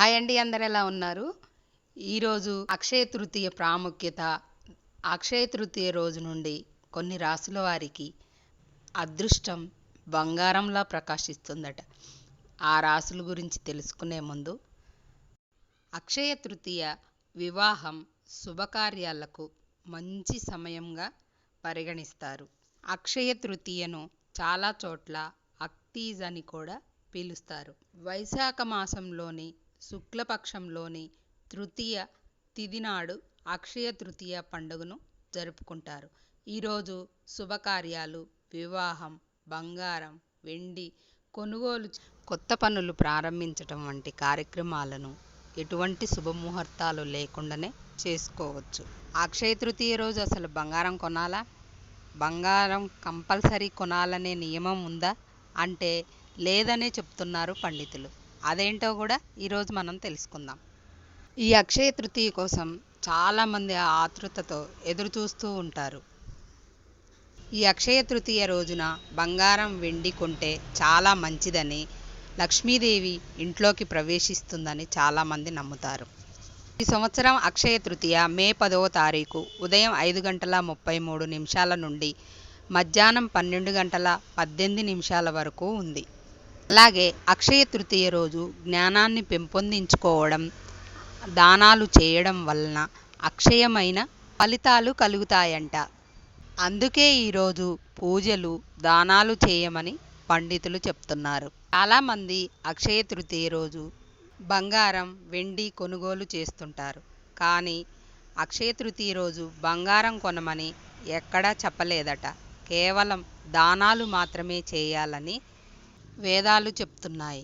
Hi అండి అందరు ఎలా ఉన్నారు? ఈరోజు అక్షయ తృతీయ ప్రాముఖ్యత అక్షయ తృతీయ రోజు నుండి కొన్ని రాసుల వారికి అదృష్టం బంగారంలా ప్రకాశిస్తుందట. ఆ రాసుల గురించి తెలుసుకునే ముందు అక్షయ తృతీయ వివాహం శుభకార్యాలకు మంచి సమయంగా పరిగణిస్తారు. అక్షయ తృతీయను చాలా చోట్ల అక్తీజ్ అని కూడా పిలుస్తారు. వైశాఖ మాసంలోని శుక్లపక్షంలోని తృతీయ తిథి నాడు అక్షయ తృతీయ పండుగను జరుపుకుంటారు. ఈరోజు శుభకార్యాలు వివాహం బంగారం వెండి కొనుగోలు కొత్త పనులు ప్రారంభించటం వంటి కార్యక్రమాలను ఎటువంటి శుభముహూర్తాలు లేకుండానే చేసుకోవచ్చు. అక్షయ తృతీయ రోజు అసలు బంగారం కొనాలా? బంగారం కంపల్సరీ కొనాలనే నియమం ఉందా? అంటే లేదనే చెప్తున్నారు పండితులు. అదేంటో కూడా ఈరోజు మనం తెలుసుకుందాం. ఈ అక్షయ తృతీయ కోసం చాలామంది ఆతృతతో ఎదురు చూస్తూ ఉంటారు. ఈ అక్షయ తృతీయ రోజున బంగారం వెండి కొంటే చాలా మంచిదని లక్ష్మీదేవి ఇంట్లోకి ప్రవేశిస్తుందని చాలామంది నమ్ముతారు. ఈ సంవత్సరం అక్షయ తృతీయ మే పదవ తారీఖు ఉదయం ఐదు గంటల ముప్పై మూడు నిమిషాల నుండి మధ్యాహ్నం పన్నెండు గంటల పద్దెనిమిది నిమిషాల వరకు ఉంది. అలాగే అక్షయ తృతీయ రోజు జ్ఞానాన్ని పెంపొందించుకోవడం దానాలు చేయడం వలన అక్షయమైన ఫలితాలు కలుగుతాయంట. అందుకే ఈరోజు పూజలు దానాలు చేయమని పండితులు చెప్తున్నారు. చాలామంది అక్షయ తృతీయ రోజు బంగారం వెండి కొనుగోలు చేస్తుంటారు. కానీ అక్షయ తృతీయ రోజు బంగారం కొనమని ఎక్కడా చెప్పలేదట. కేవలం దానాలు మాత్రమే చేయాలని వేదాలు చెప్తున్నాయి.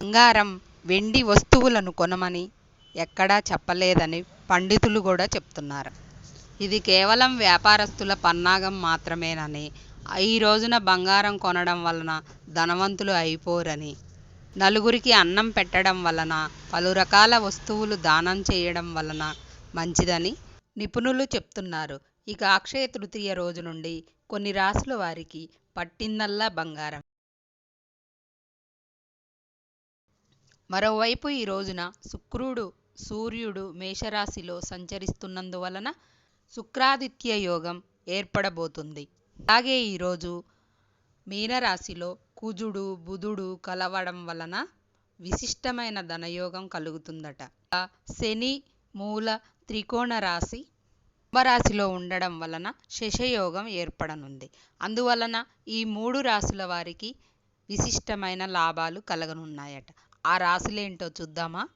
బంగారం వెండి వస్తువులను కొనమని ఎక్కడా చెప్పలేదని పండితులు కూడా చెప్తున్నారు. ఇది కేవలం వ్యాపారస్తుల పన్నాగం మాత్రమేనని ఈ రోజున బంగారం కొనడం వలన ధనవంతులు అయిపోరని నలుగురికి అన్నం పెట్టడం వలన పలు రకాల వస్తువులు దానం చేయడం వలన మంచిదని నిపుణులు చెప్తున్నారు. ఇక అక్షయ తృతీయ రోజు నుండి కొన్ని రాసుల వారికి పట్టిందల్లా బంగారం. మరోవైపు ఈ రోజున శుక్రుడు సూర్యుడు మేషరాశిలో సంచరిస్తున్నందువలన శుక్రాదిత్య యోగం ఏర్పడబోతుంది. అలాగే ఈరోజు మీనరాశిలో కుజుడు బుధుడు కలవడం వలన విశిష్టమైన ధనయోగం కలుగుతుందట. శని మూల త్రికోణ రాశి కుంభరాశిలో ఉండడం వలన శశయోగం ఏర్పడనుంది. అందువలన ఈ మూడు రాశుల వారికి విశిష్టమైన లాభాలు కలగనున్నాయట. ఆ రాశులేంటో చూద్దామా?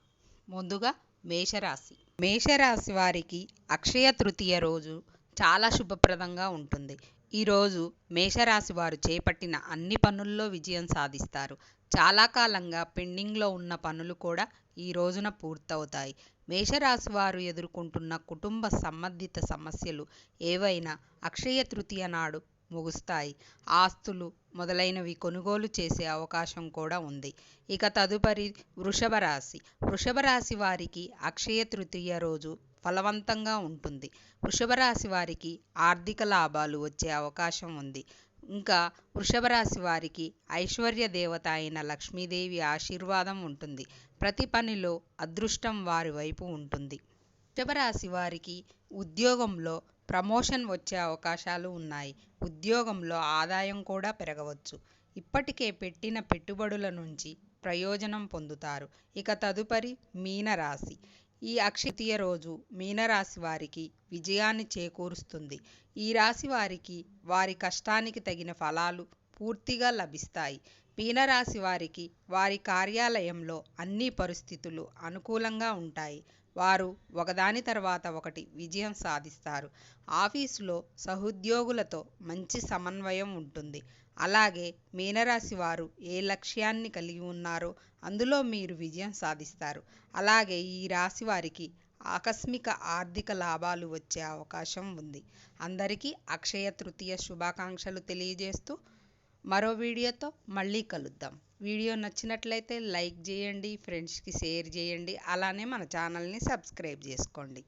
ముందుగా మేషరాశి. మేషరాశి వారికి అక్షయ తృతీయ రోజు చాలా శుభప్రదంగా ఉంటుంది. ఈరోజు మేషరాశి వారు చేపట్టిన అన్ని పనుల్లో విజయం సాధిస్తారు. చాలా కాలంగా పెండింగ్లో ఉన్న పనులు కూడా ఈ రోజున పూర్తవుతాయి. మేషరాశి వారు ఎదుర్కొంటున్న కుటుంబ సంబంధిత సమస్యలు ఏవైనా అక్షయ తృతీయ నాడు ముగుస్తాయి. ఆస్తులు మొదలైనవి కొనుగోలు చేసే అవకాశం కూడా ఉంది. ఇక తదుపరి వృషభ రాశి. వృషభ రాశి వారికి అక్షయ తృతీయ రోజు ఫలవంతంగా ఉంటుంది. వృషభ రాశి వారికి ఆర్థిక లాభాలు వచ్చే అవకాశం ఉంది. ఇంకా వృషభ రాశి వారికి ఐశ్వర్య దేవత అయిన లక్ష్మీదేవి ఆశీర్వాదం ఉంటుంది. ప్రతి పనిలో అదృష్టం వారి వైపు ఉంటుంది. వృషభ రాశి వారికి ఉద్యోగంలో ప్రమోషన్ వచ్చే అవకాశాలు ఉన్నాయి. ఉద్యోగంలో ఆదాయం కూడా పెరగవచ్చు. ఇప్పటికే పెట్టిన పెట్టుబడుల నుంచి ప్రయోజనం పొందుతారు. ఇక తదుపరి మీనరాశి. ఈ అక్షతీయ రోజు మీనరాశి వారికి విజయాన్ని చేకూరుస్తుంది. ఈ రాశి వారికి వారి కష్టానికి తగిన ఫలాలు పూర్తిగా లభిస్తాయి. మీనరాశి వారికి వారి కార్యాలయంలో అన్ని పరిస్థితులు అనుకూలంగా ఉంటాయి. వారు ఒకదాని తర్వాత ఒకటి విజయం సాధిస్తారు. ఆఫీసులో సహోద్యోగులతో మంచి సమన్వయం ఉంటుంది. అలాగే మీనరాశి వారు ఏ లక్ష్యాన్ని కలిగి ఉన్నారో అందులో మీరు విజయం సాధిస్తారు. అలాగే ఈ రాశి వారికి ఆకస్మిక ఆర్థిక లాభాలు వచ్చే అవకాశం ఉంది. అందరికీ అక్షయ తృతీయ శుభాకాంక్షలు తెలియజేస్తూ మరో వీడియోతో మళ్ళీ కలుద్దాం. వీడియో నచ్చినట్లయితే లైక్ చేయండి ఫ్రెండ్స్కి షేర్ చేయండి అలానే మన ఛానల్ని సబ్స్క్రైబ్ చేసుకోండి.